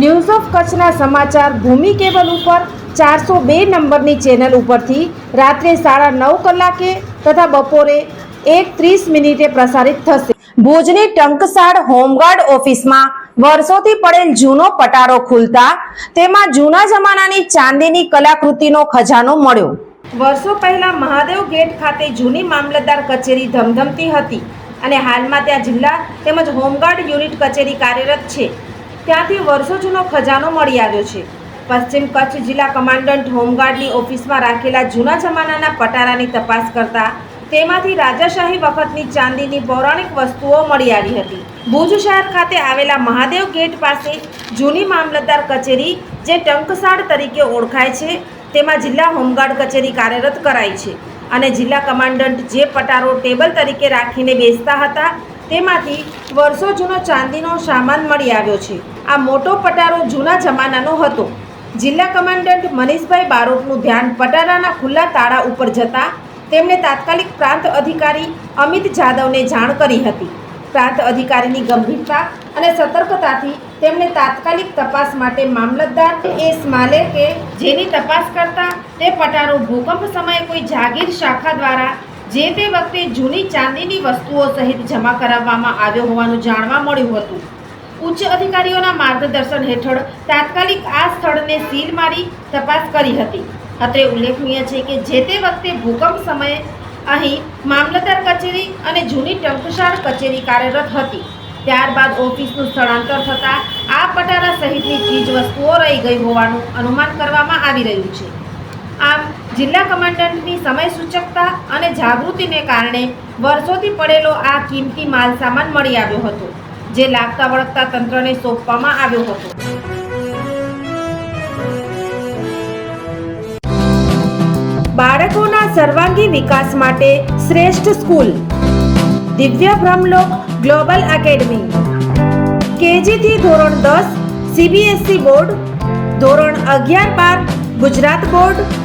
news of કચ્છના સમાચાર ભૂમિ cable ઉપર ચારસો બે નંબરની ચેનલ ઉપરથી રાત્રે સાડા નવ કલાકે તથા બપોરે એક ત્રીસ મિનિટે પ્રસારિત થશે. ભુજની ટંકસાડ હોમગાર્ડ ઓફિસમાં વર્ષોથી પડેલ જૂનો પટારો ખુલતા તેમાં જૂના જમાનાની ચાંદીની કલાકૃતિનો ખજાનો મળ્યો. વર્ષો પહેલા મહાદેવ ગેટ ખાતે જૂની મામલતદાર કચેરી ધમધમતી હતી અને હાલમાં ત્યાં જિલ્લા તેમજ હોમગાર્ડ યુનિટ કચેરી કાર્યરત છે. ત્યાંથી વર્ષો જૂનો ખજાનો મળી આવ્યો છે. પશ્ચિમ કચ્છ જિલ્લા કમાન્ડન્ટ હોમગાર્ડની ઓફિસમાં રાખેલા જૂના જમાનાના પટારાની તપાસ કરતા તેમાંથી રાજાશાહી વખતની ચાંદીની પૌરાણિક વસ્તુઓ મળી આવી હતી. ભુજ શહેર ખાતે આવેલા મહાદેવ ગેટ પાસે જૂની મામલતદાર કચેરી જે ટંકસાળ તરીકે ઓળખાય છે, તેમાં જિલ્લા હોમગાર્ડ કચેરી કાર્યરત કરાઈ છે અને જિલ્લા કમાન્ડન્ટ જે પટારો ટેબલ તરીકે રાખીને બેસતા હતા તેમાંથી વર્ષો જૂનો ચાંદીનો સામાન મળી આવ્યો છે. આ મોટો પટારો જૂના જમાનાનો હતો. જિલ્લા કમાન્ડન્ટ મનીષભાઈ બારોટનું ધ્યાન પટારાના ખુલ્લા તાળા ઉપર જતા તેમણે તાત્કાલિક પ્રાંત અધિકારી અમિત જાદવને જાણ કરી હતી. પ્રાંત અધિકારીની ગંભીરતા અને સતર્કતાથી તેમણે તાત્કાલિક તપાસ માટે મામલતદાર એસ માલેકે જેની તપાસ કરતા તે પટારો ભૂકંપ સમયે કોઈ જાગીર શાખા દ્વારા જે તે વખતે જૂની ચાંદીની વસ્તુઓ સહિત જમા કરાવવામાં આવ્યો હોવાનું જાણવા મળ્યું હતું. ઉચ્ચ અધિકારીઓના માર્ગદર્શન હેઠળ તાત્કાલિક આ સ્થળને સીલ મારી તપાસ કરી હતી. અત્રે ઉલ્લેખનીય છે કે જે તે વખતે ભૂકંપ સમયે અહીં મામલતદાર કચેરી અને જૂની ટંકશાળ કચેરી કાર્યરત હતી. ત્યારબાદ ઓફિસનું સ્થળાંતર થતાં આ પટારા સહિતની ચીજ વસ્તુઓ રહી ગઈ હોવાનું અનુમાન કરવામાં આવી રહ્યું છે. આમ જિલ્લા કમાન્ડન્ટની સમય સૂચકતા અને જાગૃતિને કારણે વર્ષોથી પડેલો આ કિંમતી માલ સામાન મળી આવ્યો હતો, જે લાગતા વળગતા તંત્રને સોંપવામાં આવ્યો હતો. બાળકોના સર્વાંગી વિકાસ માટે શ્રેષ્ઠ સ્કૂલ, દિવ્ય બ્રહ્મલોક ગ્લોબલ એકેડમી. કેજીથી ધોરણ દસ સીબીએસઈ બોર્ડ, ધોરણ અગિયાર બાર, Gujarat board